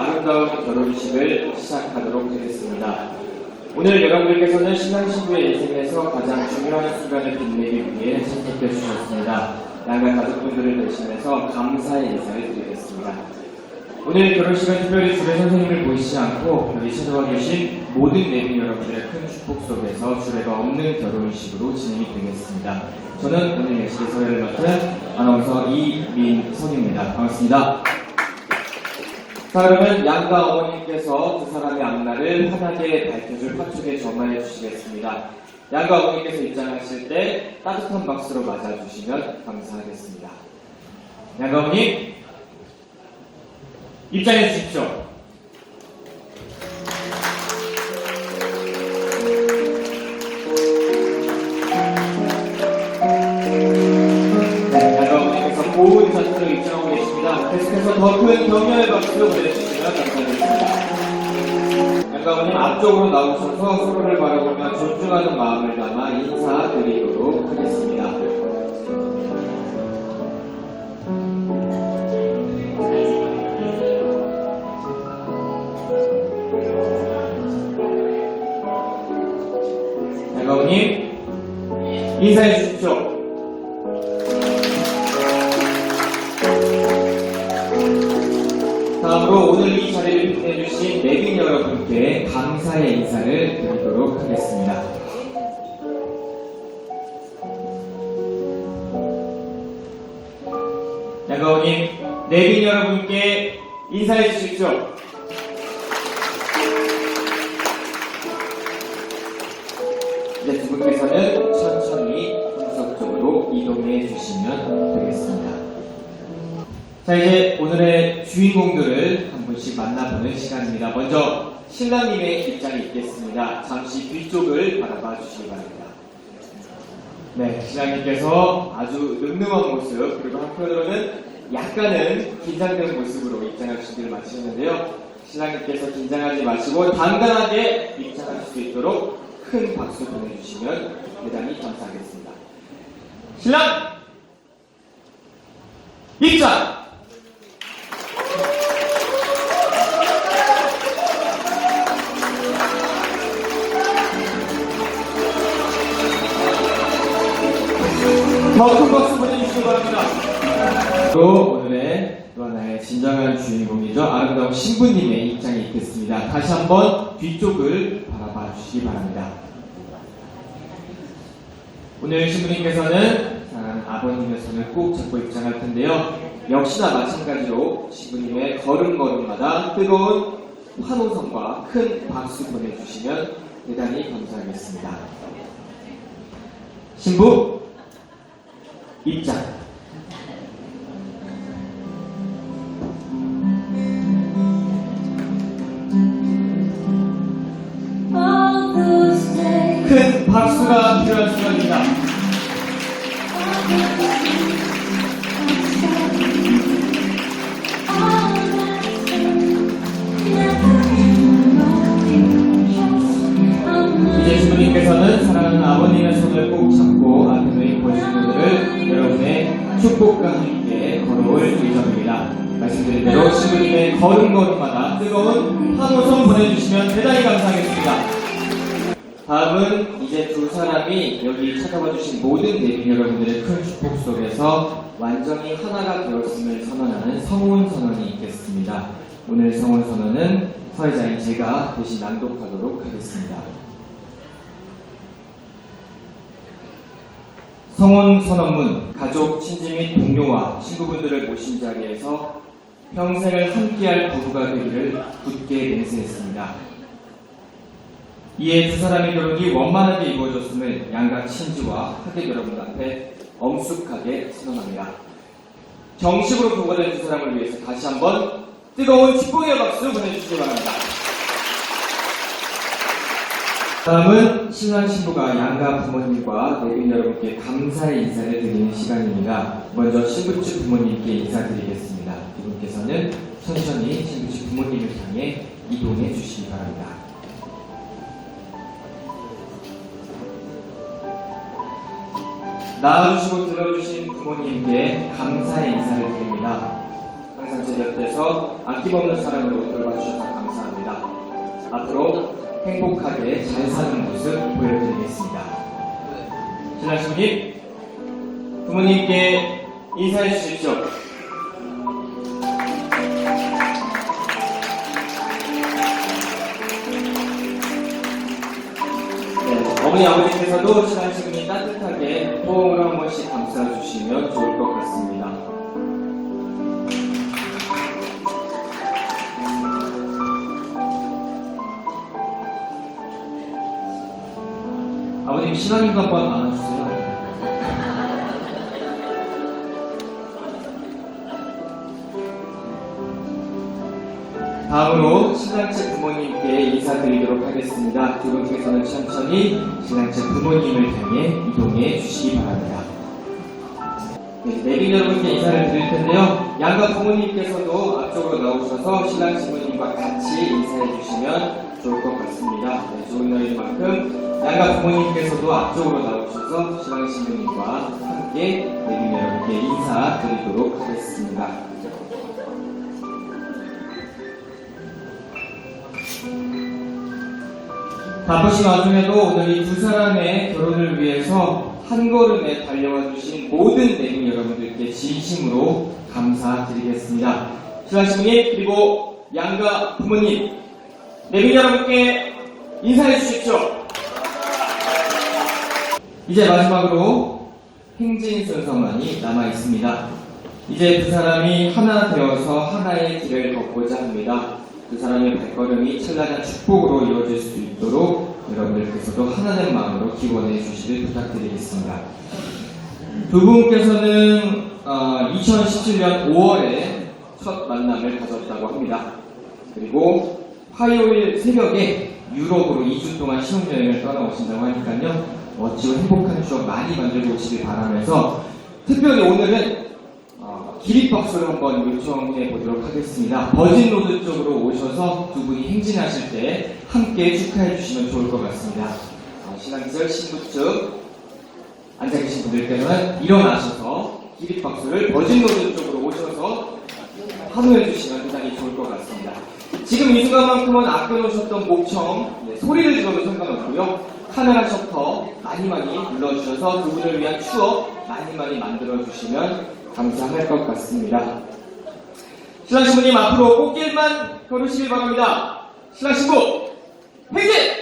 아름다운 결혼식을 시작하도록 하겠습니다. 오늘 여러분들께서는 신랑 신부의 인생에서 가장 중요한 순간을 빛내기 위해 선택해 주셨습니다. 양가 가족분들을 대신해서 감사의 인사를 드리겠습니다. 오늘 결혼식은 특별히 주례 선생님을 모시지 않고 여기 찾아와 계신 모든 내빈 여러분들의 큰 축복 속에서 주례가 없는 결혼식으로 진행이 되겠습니다. 저는 오늘 예식의 서열을 맡은 아나운서 이민선입니다. 반갑습니다. 자 그러면 양가 어머님께서 두 사람의 앞날을 환하게 밝혀줄 화촉에 점화해 주시겠습니다. 양가 어머님께서 입장하실 때 따뜻한 박수로 맞아주시면 감사하겠습니다. 양가 어머님 입장해 주십시오. 격려의 박수 보내주시면 감사하겠습니다. 양가 어머님 앞쪽으로 나오셔서 서로를 바라보며 존중하는 마음을 담아 인사드리도록 하겠습니다. 양가 어머님 인사해 주십시오. 다음으로 오늘 이 자리를 빛내 주신 내빈 여러분께 감사의 인사를 드리도록 하겠습니다. 양가원님, 내빈 여러분께 인사해 주십시오. 이제 두 분께서는 천천히 분석적으로 이동해 주시면 되겠습니다. 자 이제 오늘의 주인공들을 한 분씩 만나보는 시간입니다. 먼저 신랑님의 입장이 있겠습니다. 잠시 뒤쪽을 바라봐 주시기 바랍니다. 네, 신랑님께서 아주 늠름한 모습 그리고 한편으로는 약간은 긴장된 모습으로 입장할 준비를 마치셨는데요. 신랑님께서 긴장하지 마시고 단단하게 입장하실 수 있도록 큰 박수 보내주시면 대단히 감사하겠습니다. 신랑 입장! 수 보내주시기 바랍니다. 또 오늘의 또 하나의 진정한 주인공이죠. 아름다운 신부님의 입장이 있겠습니다. 다시 한번 뒤쪽을 바라봐 주시기 바랍니다. 오늘 신부님께서는 아버님의 손을 꼭 잡고 입장할 텐데요. 역시나 마찬가지로 신부님의 걸음걸음마다 뜨거운 환호성과 큰 박수 보내주시면 대단히 감사하겠습니다. 신부 입장. 걸어올 예정입니다. 말씀드린 대로 신부님의 걸음걸음마다 뜨거운 환호성 보내주시면 대단히 감사하겠습니다. 다음은 이제 두 사람이 여기 찾아와 주신 모든 대빈 여러분들의 큰 축복 속에서 완전히 하나가 되었음을 선언하는 성혼 선언이 있겠습니다. 오늘 성혼 선언은 사회자인 제가 대신 낭독하도록 하겠습니다. 성혼 선언문 가족, 친지 및 동료와 친구분들을 모신 자리에서 평생을 함께할 부부가 되기를 굳게 맹세했습니다. 이에 두 사람의 결혼이 원만하게 이루어졌음을 양가 친지와 하객 여러분 앞에 엄숙하게 선언합니다. 정식으로 부부가 된두 사람을 위해서 다시 한번 뜨거운 축복의 박수 보내주시기 바랍니다. 다음은 신랑 신부가 양가 부모님과 내빈 여러분께 감사의 인사를 드리는 시간입니다. 먼저 신부 측 부모님께 인사드리겠습니다. 이분께서는 천천히 신부 측 부모님을 향해 이동해 주시기 바랍니다. 낳아주시고 들어주신 부모님께 감사의 인사를 드립니다. 항상 제 곁에서 아낌없는 사랑으로 돌봐주셔서 감사합니다. 앞으로 행복하게 잘 사는 모습 보여드리겠습니다. 신부님, 부모님께 인사해 주십시오. 네, 어머니 아버지께서도 신랑 신부님 따뜻하게 호응을 한 번씩 감싸주시면 좋을 아버님 신랑님 한번 안아주세요. 다음으로 신랑측 부모님께 인사드리도록 하겠습니다. 두 분께서는 천천히 신랑측 부모님을 향해 이동해 주시기 바랍니다. 네, 내빈 여러분께 인사를 드릴 텐데요. 양가 부모님께서도 앞쪽으로 나오셔서 신랑 신부님과 같이 인사해 주시면 좋을 것 같습니다. 네, 좋은 날인 만큼 양가 부모님께서도 앞쪽으로 나오셔서 신랑 신부님과 함께 내빈 여러분께 인사드리도록 하겠습니다. 바쁘신 와중에도 오늘 이 두 사람의 결혼을 위해서 한 걸음에 달려와 주신 모든 내빈 여러분들께 진심으로 감사드리겠습니다. 신랑 신부님 그리고 양가 부모님 내빈 여러분께 인사해 주십시오. 이제 마지막으로 행진 순서만이 남아 있습니다. 이제 두 사람이 하나 되어서 하나의 길을 걷고자 합니다. 두 사람의 발걸음이 찬란한 축복으로 이루어질 수 있도록 여러분들께서도 하나된 마음으로 기원해 주시길 부탁드리겠습니다. 두 분께서는 2017년 5월에 첫 만남을 가졌다고 합니다. 그리고 화요일 새벽에 유럽으로 2주 동안 신혼여행을 떠나오신다고 하니까요. 멋지고 행복한 추억 많이 만들고 오시길 바라면서 특별히 오늘은 어, 기립박수를 한번 요청해 보도록 하겠습니다. 버진로드 쪽으로 오셔서 두 분이 행진하실 때 함께 축하해 주시면 좋을 것 같습니다. 어, 신앙기절 신부 측 앉아 계신 분들께서는 일어나셔서 기립박수를 버진로드 쪽으로 오셔서 환호해 주시면 대단히 좋을 것 같습니다. 지금 이 순간만큼은 아껴놓으셨던 목청, 네, 소리를 질러도 상관없고요. 카메라 셔터 많이 많이 눌러주셔서 그분을 위한 추억 많이 많이 만들어주시면 감사할 것 같습니다. 신랑 신부님 앞으로 꽃길만 걸으시길 바랍니다. 신랑 신부, 행진!